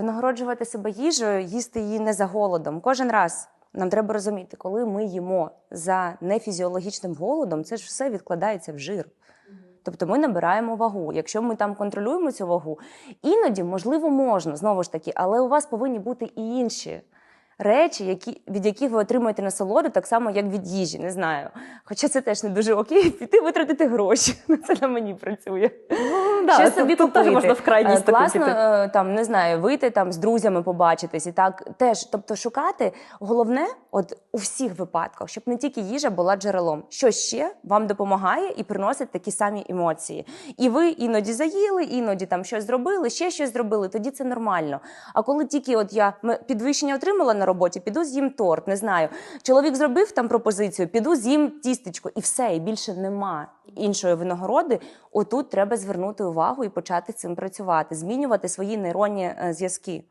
винагороджувати себе їжею, їсти її не за голодом. Кожен раз нам треба розуміти, коли ми їмо за нефізіологічним голодом, це ж все відкладається в жир. Тобто ми набираємо вагу. Якщо ми там контролюємо цю вагу, іноді, можливо, можна, знову ж таки, але у вас повинні бути і інші речі, які, від яких ви отримуєте насолоду, так само, як від їжі, не знаю. Хоча це теж не дуже окей, піти витратити гроші. Це на мені працює. Да, Щось собі тут теж можна в крайність Е, таку Класно, піти. е, там, не знаю, вийти там з друзями побачитись і так теж. Тобто шукати головне, от у всіх випадках, щоб не тільки їжа була джерелом. Що ще вам допомагає і приносить такі самі емоції. І ви іноді заїли, іноді там щось зробили, ще щось зробили, тоді це нормально. А коли тільки от я підвищення отримала на роботі, піду з'їм торт, не знаю. Чоловік зробив там пропозицію, піду з'їм тістечко, і все, і більше нема іншої винагороди. Отут треба звернути увагу і почати цим працювати, змінювати свої нейронні е, зв'язки.